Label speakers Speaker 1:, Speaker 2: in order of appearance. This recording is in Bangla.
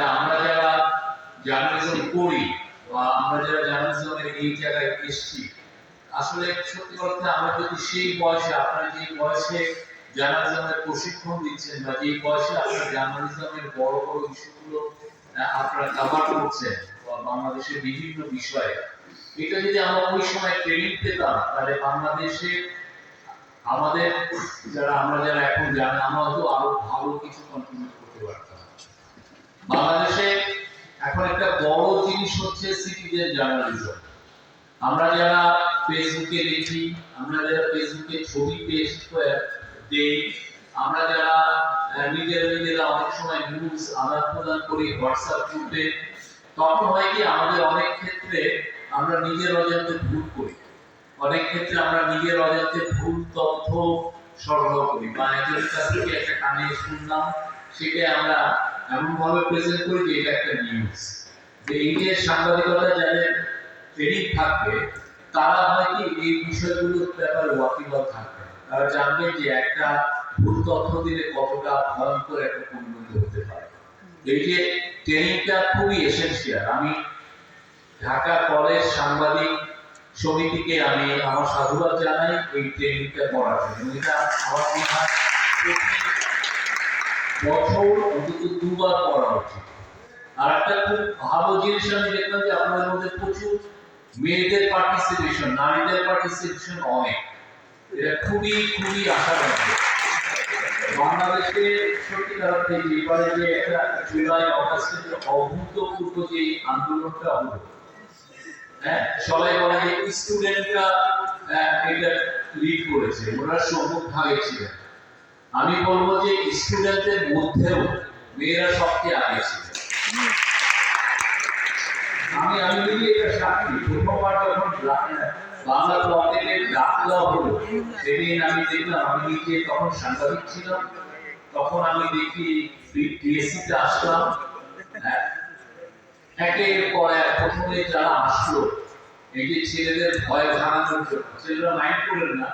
Speaker 1: আমরা যারা জার্নালিজম করি বা আমরা যারা জার্নালিজমের এই জায়গায় আসলে সত্যি আমরা যদি সেই বয়সে, আপনার যে বয়সে জার্নালিজমের প্রশিক্ষণ দিচ্ছেন বা যে বয়সে জার্নালিজমের বড় বড় ইস্যুগুলো আপনারা করছেন বাংলাদেশের বিভিন্ন বিষয়ে, এটা যদি আমরা ওই সময় ট্রেনিং পেতাম, তাহলে বাংলাদেশে আমাদের যারা, আমরা যারা এখন জানি, আমরা হয়তো আরও ভালো কিছু কন্ট্রিবিউট করতে পারতাম। বাংলাদেশে এখন একটা বড় জিনিস হচ্ছে সিটিজেন জার্নালিজম আমরা যারা ফেসবুকে দেখি, আমরা যারা ফেসবুকে ছবি পেস্ট দেই, আমরা যারা নিজেরা নিজেরা অনেক সময় নিউজ আদান প্রদান করি হোয়াটসঅ্যাপ গ্রুপে তখন হয় কি আমাদের অনেক ক্ষেত্রে আমরা নিজের অজান্তে ভুল করি। অনেক ক্ষেত্রে আমরা নিজের অজান্তে ভুল তথ্য সরবরাহ করি। বা একজনের কাছ থেকে একটা কানে শুনলাম সেটা আমরা এমন ভাবে প্রেজেন্ট করি যে এটা একটা নিউজ যে এই যে সাংবাদিকতা যাদের ট্রেনিং থাকবে, তারা হয় কি এই বিষয়গুলোর ব্যাপারে ওয়াকিবল থাকবে। তারা জানবে যে একটা ভুল তথ্য দিলে কতটা ভয়ঙ্কর একটা পরিণতি হতে পারে। এই যে ট্রেনিংটা খুবই এসেন্সিয়াল আমি ঢাকা কলেজ সাংবাদিক সমিতিকে আমি আমার সাধুবাদ জানাই এই ট্রেনিংটা করার জন্য। এটা আমার বছর অন্তত দুবার করা উচিত। আর একটা খুব ভালো জিনিস আমি দেখলাম যে আপনাদের মধ্যে প্রচুর মেয়েদের পার্টিসিপেশন নারীদের পার্টিসিপেশন অনেক। এটা খুবই খুবই বাংলাদেশে এবারে যে একটা জুলাই যে অভূতপূর্ব যে আন্দোলনটা হলো হ্যাঁ সবাই বলে যে স্টুডেন্টরা এটা লিড করেছে, ওরা সম্মুখ ভাগে ছিলেন। আমি বলব যে স্টুডেন্টদের মধ্যেও মেয়েরা সবচেয়ে আগে ছিল আমি আমি যদি এটা সাক্ষী যখন বাংলা হলো সেদিন আমি দেখলাম আমি নিজে তখন সাংবাদিক ছিলাম তখন আমি দেখি টিএসসিতে আসলাম। হ্যাঁ, একের পর এক প্রথমে যারা আসলো এই ছেলেদের ভয় ভাঙানোর জন্য ছেলেরা মাইন্ড করেন না।